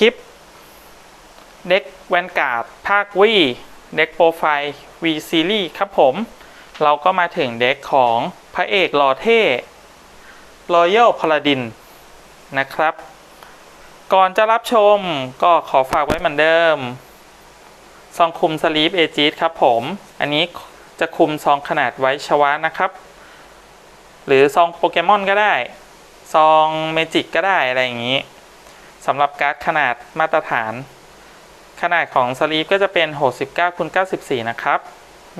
คลิปเด็กแวนการ์ดภาควีเด็กโปรไฟล์ V Series ครับผม เราก็มาถึงเด็กของพระเอกหล่อเท่ Royal Paladin นะครับ ก่อนจะรับชมก็ขอฝากไว้เหมือนเดิม ซองคุมสลีปเอจิครับผม อันนี้จะคุมซองขนาดไว้ชวะนะครับ หรือซองโปเกมอนก็ได้ ซองเมจิกก็ได้อะไรอย่างนี้ สำหรับการ์ดขนาดมาตรฐาน ขนาดของสลีปก็จะเป็น 69คูณ94 นะครับ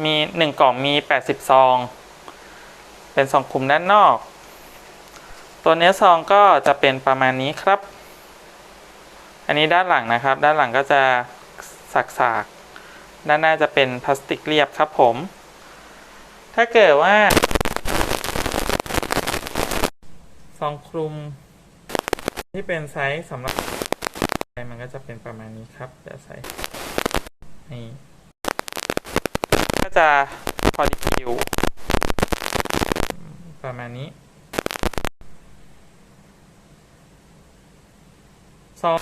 มี 1 กล่องมี 80 ซอง เป็นซองคุมด้านนอก ตัวเนื้อซองก็จะเป็นประมาณนี้ครับ อันนี้ด้านหลังนะครับ ด้านหลังก็จะสักๆ ด้านหน้าจะเป็นพลาสติกเรียบครับผม ถ้าเกิดว่าซองคลุม ที่เป็นไซส์สำหรับมันก็จะเป็นประมาณนี้ครับเดี๋ยวใส่นี่ก็จะพอดีคิวประมาณนี้ซอง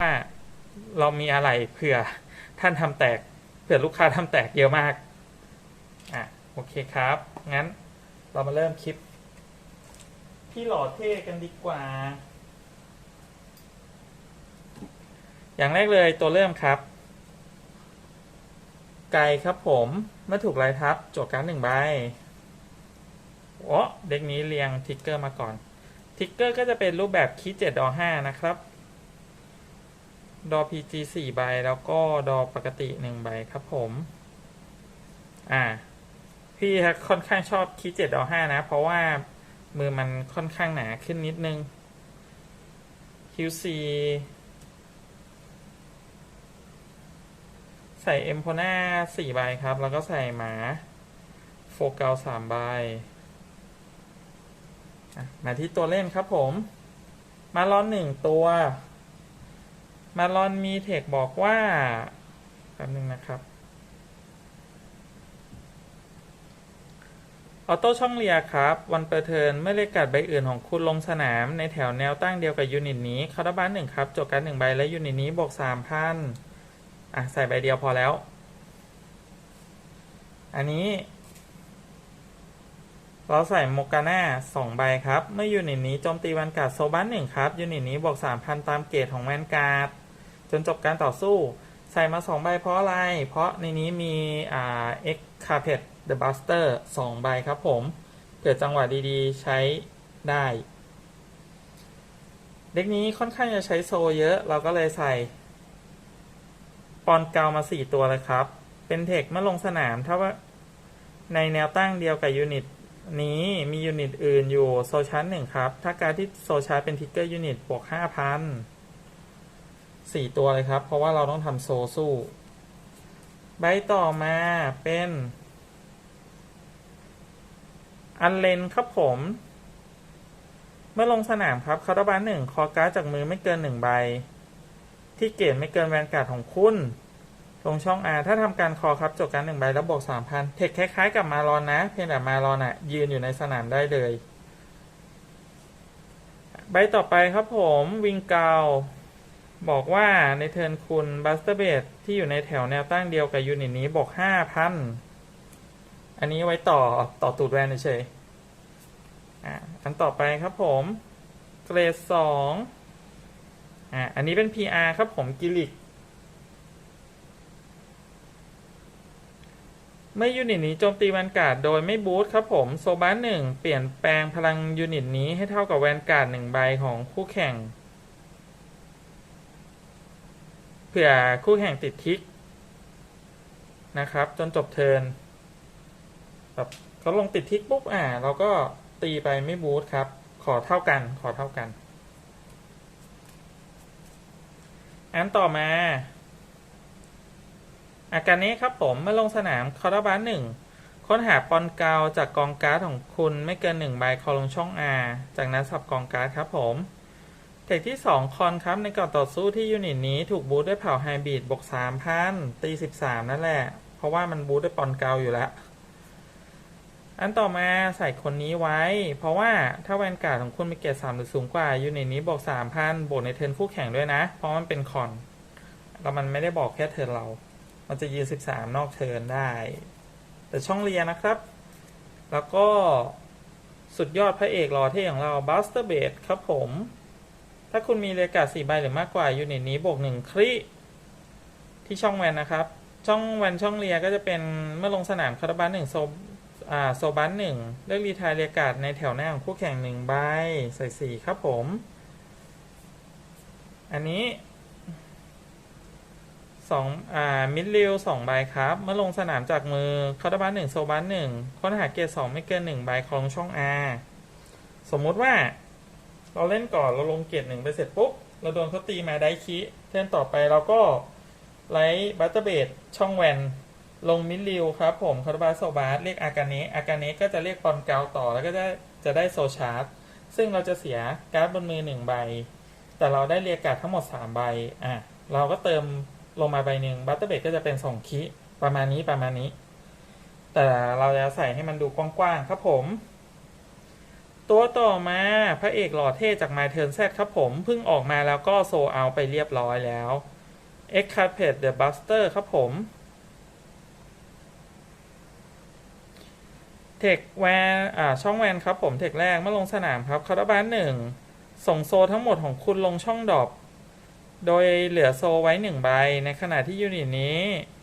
ว่าเรามีอะไรเผื่อท่านทำแตกเผื่อลูกค้าทำแตกเยอะมากอะโอเคครับ งั้นเรามาเริ่มคลิป ที่หล่อเท่กันดีกว่า อย่างแรกเลยตัวเริ่มครับ ไก่ครับผมเมื่อถูกไล่ทับโจทย์การดหนึ่งใบโอ้เด็กนี้เรียงทิกเกอร์มาก่อน ทิกเกอร์ก็จะเป็นรูปแบบคีเจ็ดดอห้านะครับ ดอ PG สี่ใบแล้วก็ดอปกติหนึ่งใบครับผม อ่า พี่ค่อนข้างชอบคีเจ็ดดอห้านะ เพราะว่ามือมันค่อนข้างหนาขึ้นนิดนึง QC ใส่เอ็มโพนาสี่ใบครับ แล้วก็ใส่หมาโฟกัสสามใบมาที่ตัวเล่นครับผม มาลอนหนึ่งตัว มาลอนมีเทคบอกว่าแป๊บนึงนะครับออโต้ช่องเรียครับ วันเปิดเทินเมื่อเลขกัดใบอื่นของคุณลงสนามในแถวแนวตั้งเดียวกับยูนิตนี้คาร์บ้านหนึ่งครับจบการหนึ่งใบและยูนิตนี้บวกสามพัน อะใส่ใบเดียวพอแล้ว อันนี้ เราใส่โมกาน่าสองใบครับ เมื่อยูนิตนี้โจมตีแวนการ์ดโซบันหนึ่งครับยูนิตนี้บวกสามพันตามเกรดของแวนการ์ดจนจบการต่อสู้ ใส่มาสองใบเพราะอะไร เพราะในนี้มีอ่า X Carpet The Buster สองใบครับผมเผื่อจังหวะดีๆ ใช้ได้ เด็กนี้ค่อนข้างจะใช้โซเยอะ เราก็เลยใส่ อนเกามาสี่ตัวเลยครับ เป็นเทคเมื่อลงสนามถ้าว่าในแนวตั้งเดียวกับยูนิตนี้มียูนิตอื่นอยู่โซชาร์หนึ่งครับ ถ้าการที่โซชาร์เป็นทิกเกอร์ยูนิตบวกห้าพันสี่ตัวเลยครับ เพราะว่าเราต้องทำโซสู้ ใบต่อมาเป็น อันเลนครับผม เมื่อลงสนามครับคาร์บานหนึ่งคอการ์ดจากมือไม่เกินหนึ่งใบ ที่เกตไม่เกินแวนการ์ดของคุณ ลงช่อง R ถ้าทำการคอครับจบการหนึ่งใบแล้วบวกสามพันเทคคล้ายๆกับมารอนนะ เพียงแต่มารอนอะยืนอยู่ในสนามได้เลย ใบต่อไปครับผมวิงเกาบอกว่าในเทิร์นคุณบัสเตอร์เบดที่อยู่ในแถวแนวตั้งเดียวกับยูนิตนี้บอกห้าพันอันนี้ไว้ต่อต่อตูดแวนเฉยๆอะอันต่อไปครับผม เกรดสอง อะอันนี้เป็น PR ครับผมกิลิกเมื่อยูนิตนี้โจมตีแวนการ์ดโดยไม่บูทครับผมโซบ้านหนึ่งเปลี่ยนแปลงพลังยูนิตนี้ให้เท่ากับแวนการ์ดหนึ่งใบของคู่แข่ง เผื่อคู่แข่งติดทิกนะครับ จนจบเทิร์นแบบเขาลงติดทิกปุ๊บอ่าเราก็ตีไปไม่บูทครับ ขอเท่ากันขอเท่ากัน อันต่อมา อาการนี้ครับผมเมื่อลงสนามคอร์บ้านหนึ่งค้นหาปอนเกาจากกองการ์ดของคุณไม่เกินหนึ่งใบคอลงช่อง R จากนั้นสับกองการ์ดครับผมเทคที่ 2 คอนครับในก่อนต่อสู้ที่ยูนิตนี้ถูกบูทด้วยเผ่าไฮบริดบวก3,000ตี 13 นั่นแหละ เพราะว่ามันบูทด้วยปอนเกาอยู่แล้ว อันต่อมาใส่คนนี้ไว้ เพราะว่าถ้าแวนการ์ดของคุณมีเกรดสามหรือสูงกว่ายูนิตนี้บวกสามพันบวกในเทิร์นคู่แข่งด้วยนะ เพราะมันเป็นคอนแล้วมันไม่ได้บอกแค่เทิร์นเรา มันจะยืนสิบสามนอกเทิร์นได้ แต่ช่องเรียนนะครับ แล้วก็สุดยอดพระเอกหล่อเท่ของเราบัสเตอร์เบดครับผม ถ้าคุณมีเรียกาดสี่ใบหรือมากกว่ายูนิตนี้บวกหนึ่งคริที่ช่องแวนนะครับ ช่องแวนช่องเรียก็จะเป็นเมื่อลงสนามคาราบาลหนึ่งโซ อ่าโซบันหนึ่งเลือกรีทายเรียกาดในแถวหน้าของคู่แข่งหนึ่งใบใส่สี่ครับผม อันนี้สองอ่ามิดริวสองใบครับ เมื่อลงสนามจากมือคาราบาลหนึ่งโซบันหนึ่งค้นหาเกรดสองไม่เกินหนึ่งใบของช่อง R สมมุติว่า เราเล่นก่อนเราลงเกรดหนึ่งไปเสร็จปุ๊บ เราโดนเขาตีมาได้คีเทิร์นต่อไปเราก็ไลท์บัตเตอร์เบดช่องแวน ลงมิดริวครับผมคาราบาโซบาสเรียกอากาเนะอากาเนะก็จะเรียกปอนเกาต่อแล้วก็จะจะได้โซชาร์ตซึ่งเราจะเสียการ์ดบนมือหนึ่งใบ แต่เราได้เรียกการ์ดทั้งหมดสามใบอะเราก็เติมลงมาใบหนึ่งบัตเตอร์เบดก็จะเป็นสองคีประมาณนี้ประมาณนี้ แต่เราจะใส่ให้มันดูกว้างๆครับผม ตัวต่อมาพระเอกหล่อเท่จาก My Turn Z ครับผมเพิ่งออกมาแล้วก็โซเอาไปเรียบร้อยแล้ว X Carpet The Buster ครับผม เทคแวนอ่าช่องแวนครับผมเทคแรกเมื่อลงสนามครับคาราบานหนึ่งส่งโซทั้งหมดของคุณลงช่องดรอปโดยเหลือโซไว้หนึ่งใบ ในขณะที่ยูนิตนี้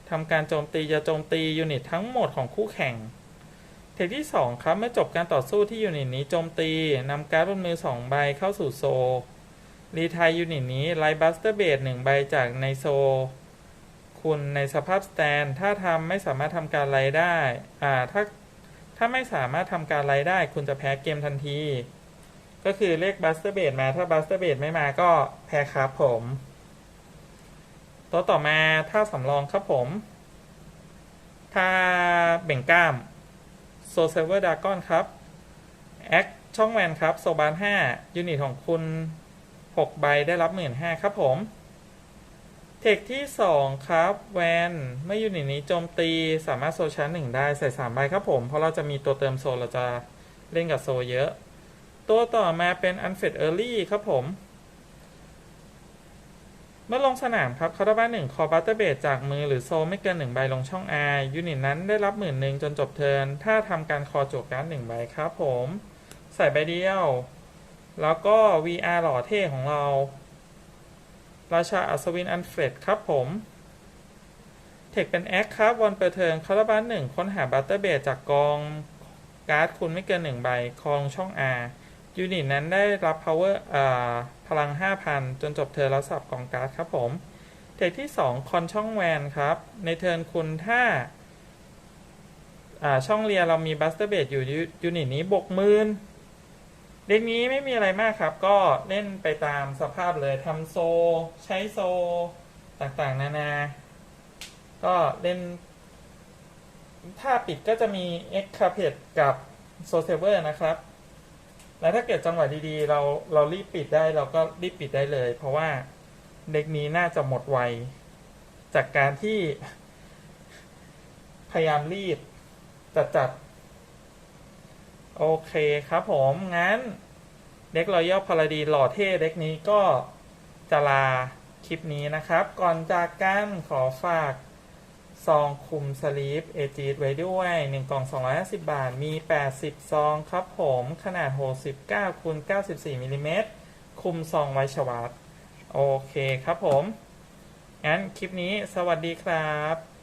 ทำการโจมตีจะโจมตียูนิตทั้งหมดของคู่แข่ง เทคที่ 2 ครับ เมื่อจบการต่อสู้ที่ยูนิตนี้โจมตีนำการ์ดบนมือ 2 ใบเข้าสู่โซ รีไทายยูนิตนี้ไลบัสเตอร์เบดหนึ่งใบจากในโซ คุณในสภาพสแตน ถ้าทำไม่สามารถทำการไลได้ อ่า ถ้า ถ้าไม่สามารถทำการไลท์ได้ คุณจะแพ้เกมทันที ก็คือเลขบัสเตอร์เบดมา ถ้าบัสเตอร์เบดไม่มาก็แพ้ครับผม ตัวต่อมาถ้าสำรองครับผมถ้าเบ่งกล้ามโซเซเวอร์ดากอนครับแอคช่องแวนครับ โซบาน5ยูนิตของคุณ 6 ใบได้รับ 15,000ครับผม เทคที่ 2 ครับแวนเมื่อยูนิตนี้โจมตีสามารถโซชาร์จหนึ่งได้ใส่3ใบครับผม เพราะเราจะมีตัวเติมโซเราจะเล่นกับโซเยอะ ตัวต่อมาเป็น Unfed Early ครับผม เมื่อลงสนามครับคาราบ้านหนึ่งคอบัตเตอร์เบดจากมือหรือโซไม่เกินหนึ่งใบลงช่อง R ยูนิตนั้นได้รับหมื่นหนึ่งจนจบเทิร์นถ้าทำการคอจวกการ์ดหนึ่งใบครับผม ใส่ใบเดียว แล้วก็ VR หล่อเท่ของเรา ราชาอัศวินอันเฟรดครับผมเทคเป็นแอคครับวันเปิดเทิร์นคาราบ้านหนึ่งค้นหาบัตเตอร์เบดจากกองการ์ดคุณไม่เกินหนึ่งใบคลองช่อง R ยูนิตนั้นได้รับ power อ่าพลัง 5,000 จนจบเทิร์นแล้วสับกองการ์ดครับผมเทคที่ 2 คอนช่องแวนครับ ในเทิร์นคุณถ้าอ่าช่องเรียเรามีบัสเตอร์เบดอยู่ยูยูนิตนี้บวกหมื่น เด็กนี้ไม่มีอะไรมากครับ ก็เล่นไปตามสภาพเลยทำโซ ใช้โซ ต่างๆ นานา ก็เล่น ถ้าปิดก็จะมี X Carpet กับ s o s e v e r นะครับ แล้วถ้าเกิดจังหวะดีๆ เราเรารีบปิดได้เราก็รีบปิดได้เลย เพราะว่าเด็กนี้น่าจะหมดไว จากการที่ พยายามรีบจัดจัดๆ โอเคครับผม งั้น เด็กรอยัลพาราดีหล่อเท่เด็กนี้ก็จะลาคลิปนี้นะครับ ก่อนจากกันขอฝากซองคุมสลีปเอจีไว้ด้วย 1 กล่อง 250 บาท มี 80 ซองครับผม ขนาด 69คูณ94มิลลิเมตรคุมซองไว้ชวัดโอเคครับผม งั้นคลิปนี้สวัสดีครับ